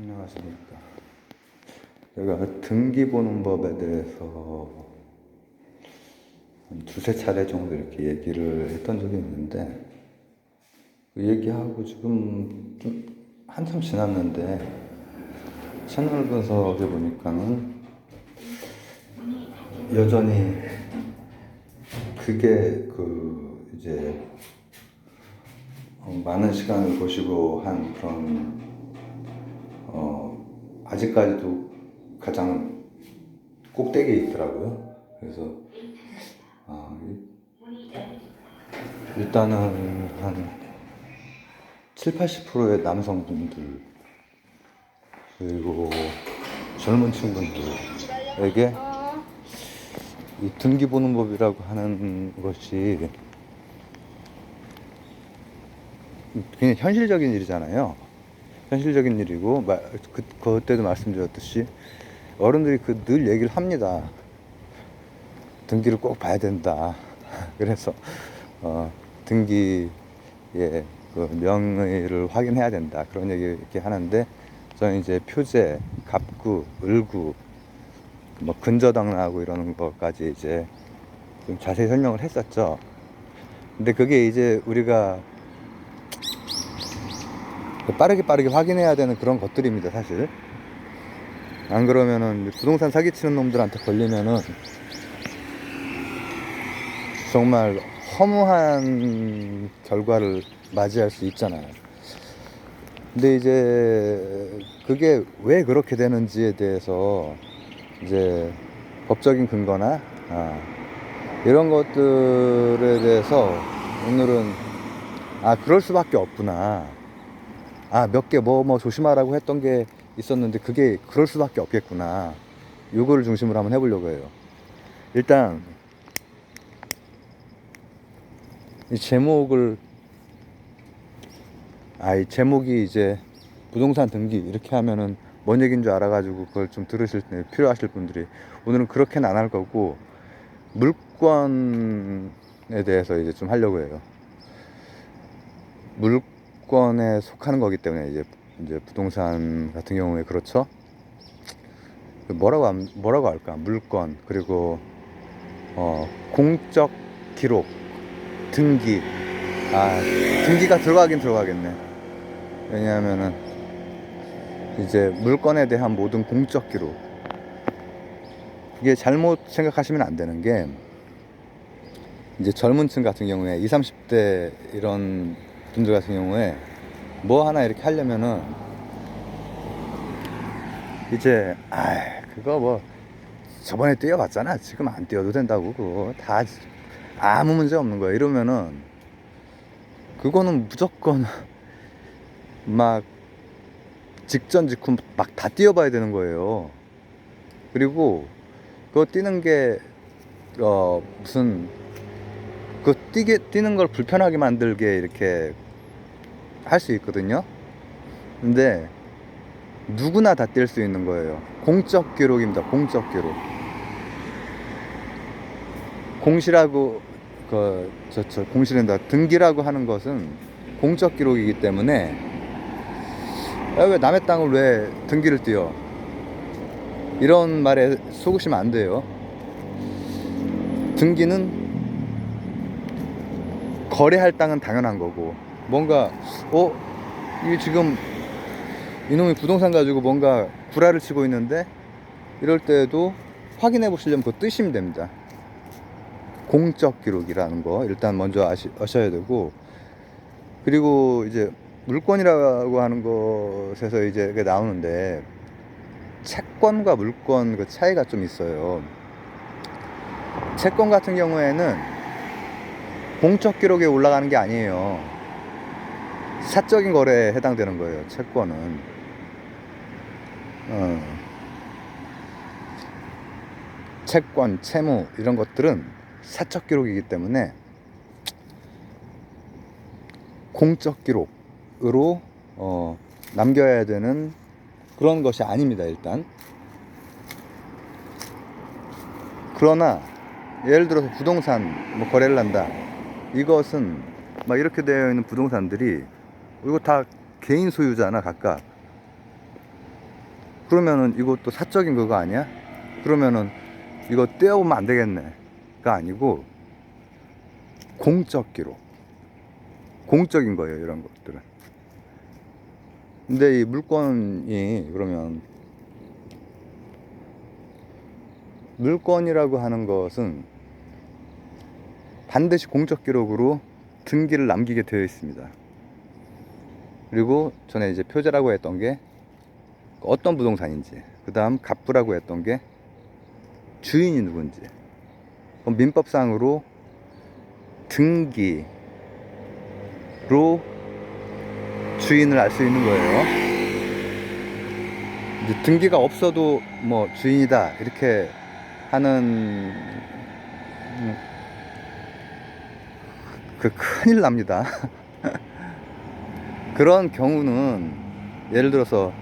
안녕하십니까. 제가 등기 보는 법에 대해서 한 두세 차례 정도 이렇게 얘기를 했던 적이 있는데, 그 얘기하고 지금 좀 한참 지났는데, 채널 분석해 보니까는 여전히 그게 그 이제 어, 많은 시간을 보시고 한 그런 어, 아직까지도 가장 꼭대기에 있더라고요. 그래서 아, 이- 일단은 한 7, 80%의 남성분들 그리고 젊은 친구들에게 이 등기 보는 법이라고 하는 것이 그냥 현실적인 일이잖아요. 현실적인 일이고 마- 그 그때도 말씀드렸듯이 어른들이 그 늘 얘기를 합니다. 등기를 꼭 봐야 된다. 그래서 어, 등기의 그 명의를 확인해야 된다. 그런 얘기 이렇게 하는데 저는 이제 표제, 갑구, 을구, 뭐 근저당 나고 이러는 것까지 이제 좀 자세히 설명을 했었죠. 근데 그게 이제 우리가 빠르게 빠르게 확인해야 되는 그런 것들입니다, 사실. 안 그러면은 부동산 사기치는 놈들한테 걸리면은 정말 허무한 결과를 맞이할 수 있잖아요. 근데 이제 그게 왜 그렇게 되는지에 대해서 이제 법적인 근거나 아, 이런 것들에 대해서 오늘은 아 그럴 수밖에 없구나. 아, 몇 개 뭐 뭐 조심하라고 했던 게 있었는데 그게 그럴 수밖에 없겠구나. 요거를 중심으로 한번 해보려고 해요. 일단 이 제목을 아, 이 제목이 이제 부동산 등기 이렇게 하면은 뭔 얘기인 줄 알아가지고 그걸 좀 들으실 때 필요하실 분들이 오늘은 그렇게는 안 할 거고 물건에 대해서 이제 좀 하려고 해요. 물 건에 속하는 거기 때문에 이제 이제 부동산 같은 경우에 그렇죠. 그 뭐라고 함- 뭐라고 할까? 물건 그리고 어 공적 기록 등기 아 등기가 들어가긴 들어가겠네. 왜냐하면은 이제 물건에 대한 모든 공적 기록 이게 잘못 생각하시면 안 되는 게 이제 젊은 층 같은 경우에 20, 30대 이런 분들 같은 경우에 뭐 하나 이렇게 하려면은 이제 아 그거 뭐 저번에 뛰어봤잖아. 지금 안 뛰어도 된다고 그거. 다 아무 문제 없는 거야. 이러면은 그거는 무조건 막 직전 직후 막 다 뛰어봐야 되는 거예요. 그리고 그거 뛰는 게 어 무슨 그 뛰게 뛰는 걸 불편하게 만들게 이렇게 할 수 있거든요. 근데 누구나 다 뛸 수 있는 거예요. 공적 기록입니다. 공적 기록. 공시라고 그저 저 공시된다 등기라고 하는 것은 공적 기록이기 때문에 야, 왜 남의 땅을 왜 등기를 띄어? 이런 말에 속으시면 안 돼요. 등기는 거래할 땅은 당연한 거고 뭔가 어 이게 지금 이놈이 부동산 가지고 뭔가 구라를 치고 있는데 이럴 때에도 확인해 보시려면 그거 뜨시면 됩니다. 공적 기록이라는 거 일단 먼저 아시, 아셔야 되고 그리고 이제 물건이라고 하는 것에서 이제 나오는데 채권과 물건 그 차이가 좀 있어요. 채권 같은 경우에는 공적 기록에 올라가는 게 아니에요. 사적인 거래에 해당되는 거예요. 채권은. 어. 채권, 채무 이런 것들은 사적 기록이기 때문에 공적 기록으로 어, 남겨야 되는 그런 것이 아닙니다. 일단. 그러나 예를 들어서 부동산 뭐 거래를 한다. 이것은 막 이렇게 되어 있는 부동산들이 이거 다 개인 소유잖아 각각. 그러면은 이것도 사적인 그거 아니야? 그러면은 이거 떼어보면 안 되겠네가 아니고 공적 기록 공적인 거예요 이런 것들은. 근데 이 물건이 그러면 물건이라고 하는 것은 반드시 공적 기록으로 등기를 남기게 되어 있습니다. 그리고 전에 이제 표제라고 했던 게 어떤 부동산인지, 그 다음 갑부라고 했던 게 주인이 누군지, 그럼 민법상으로 등기로 주인을 알 수 있는 거예요. 등기가 없어도 뭐 주인이다 이렇게 하는 음, 그 큰일 납니다. 그런 경우는 예를 들어서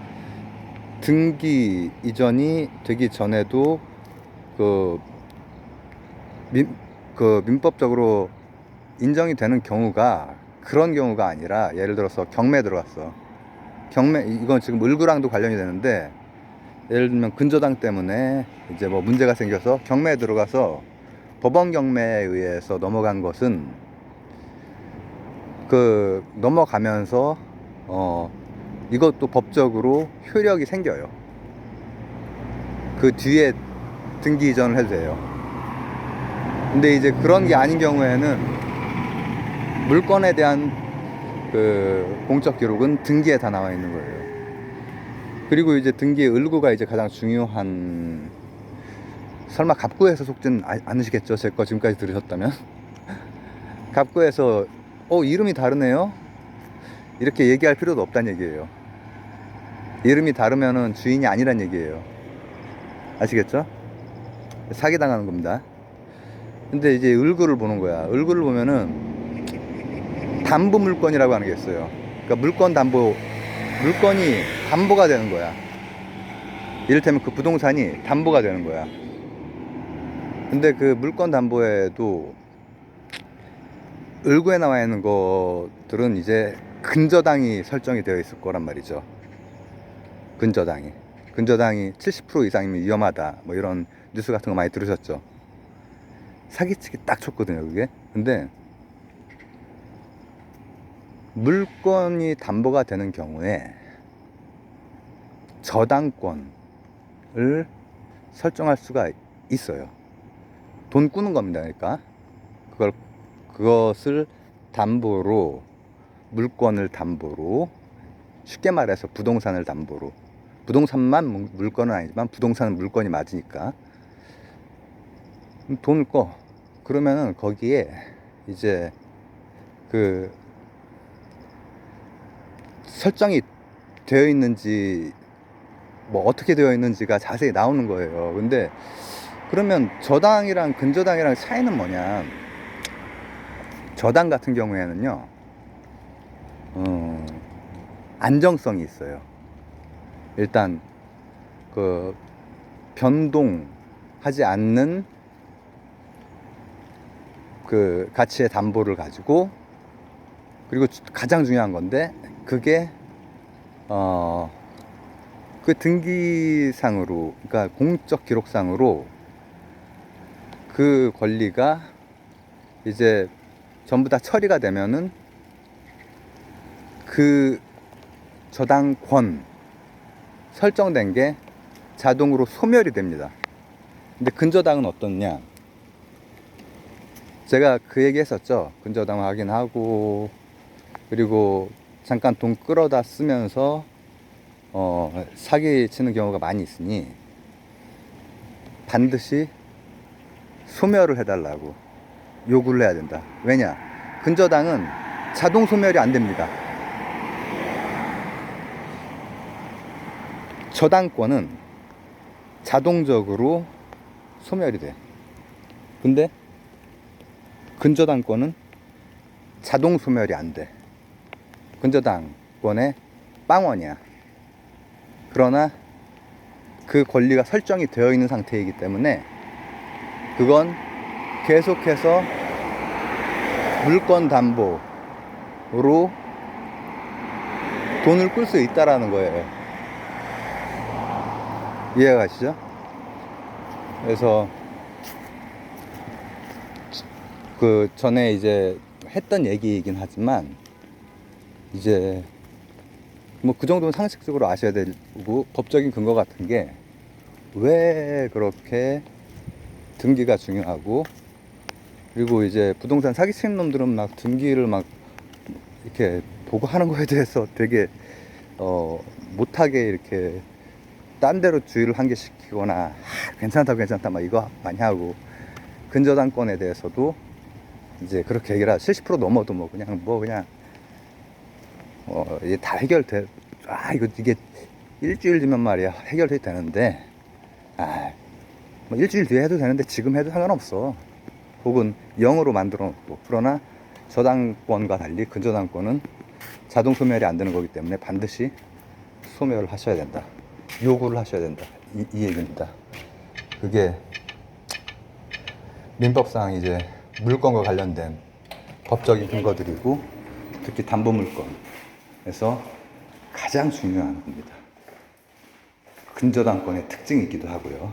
등기 이전이 되기 전에도 그, 민, 그 민법적으로 인정이 되는 경우가 그런 경우가 아니라 예를 들어서 경매 들어갔어. 경매 이건 지금 을구랑도 관련이 되는데 예를 들면 근저당 때문에 이제 뭐 문제가 생겨서 경매에 들어가서 법원 경매에 의해서 넘어간 것은 그 넘어가면서 어 이것도 법적으로 효력이 생겨요. 그 뒤에 등기 이전을 해도 돼요. 근데 이제 그런 게 아닌 경우에는 물건에 대한 그 공적 기록은 등기에 다 나와 있는 거예요. 그리고 이제 등기의 을구가 이제 가장 중요한 설마 갑구에서 속진 아- 않으시겠죠? 제 거 지금까지 들으셨다면 갑구에서 어 이름이 다르네요. 이렇게 얘기할 필요도 없다는 얘기예요. 이름이 다르면은 주인이 아니란 얘기예요. 아시겠죠? 사기 당하는 겁니다. 근데 이제 을구를 보는 거야. 을구를 보면은 담보 물건이라고 하는 게 있어요. 그러니까 물건 담보 물건이 담보가 되는 거야. 이를테면 그 부동산이 담보가 되는 거야. 근데 그 물건 담보에도 을구에 나와 있는 것들은 이제 근저당이 설정이 되어 있을 거란 말이죠. 근저당이. 근저당이 70% 이상이면 위험하다. 뭐 이런 뉴스 같은 거 많이 들으셨죠. 사기치기 딱 좋거든요, 그게. 근데 물건이 담보가 되는 경우에 저당권을 설정할 수가 있어요. 돈 꾸는 겁니다. 그러니까 그걸 그것을 담보로 물건을 담보로 쉽게 말해서 부동산을 담보로 부동산만 물- 물건은 아니지만 부동산은 물건이 맞으니까 돈을 꺼 그러면은 거기에 이제 그 설정이 되어 있는지 뭐 어떻게 되어 있는지가 자세히 나오는 거예요. 근데 그러면 저당이랑 근저당이랑 차이는 뭐냐? 저당 같은 경우에는요, 어, 안정성이 있어요. 일단 그 변동하지 않는 그 가치의 담보를 가지고 그리고 주- 가장 중요한 건데 그게 어 그 등기상으로 그러니까 공적 기록상으로 그 권리가 이제 전부 다 처리가 되면은 그 저당권 설정된 게 자동으로 소멸이 됩니다. 근데 근저당은 어떻냐? 제가 그 얘기 했었죠. 근저당 확인하고 그리고 잠깐 돈 끌어다 쓰면서 어, 사기 치는 경우가 많이 있으니 반드시 소멸을 해달라고 요구를 해야 된다. 왜냐? 근저당은 자동 소멸이 안 됩니다. 저당권은 자동적으로 소멸이 돼. 근데 근저당권은 자동 소멸이 안 돼. 근저당권의 빵원이야. 그러나 그 권리가 설정이 되어 있는 상태이기 때문에 그건 계속해서 물건 담보로 돈을 끌 수 있다라는 거예요. 이해가 가시죠? 그래서 그 전에 이제 했던 얘기이긴 하지만 이제 뭐 그 정도는 상식적으로 아셔야 되고 법적인 근거 같은 게 왜 그렇게 등기가 중요하고 그리고 이제 부동산 사기치는 놈들은 막 등기를 막 이렇게 보고 하는 거에 대해서 되게 어 못하게 이렇게 딴 데로 주의를 환기시키거나 아, 괜찮다 괜찮다 막 이거 많이 하고 근저당권에 대해서도 이제 그렇게 얘기를 하죠. 70% 넘어도 뭐 그냥 뭐 그냥 어 이게 다 해결돼 아 이거 이게 일주일 뒤면 말이야 해결돼 되는데 아뭐 일주일 뒤에 해도 되는데 지금 해도 상관없어 혹은 0으로 만들어 놓고 그러나 저당권과 달리 근저당권은 자동 소멸이 안 되는 거기 때문에 반드시 소멸을 하셔야 된다 요구를 하셔야 된다 이, 이 얘기입니다 그게 민법상 이제 물건과 관련된 법적인 근거들이고 특히 담보 물건에서 가장 중요한 겁니다. 근저당권의 특징이기도 하고요.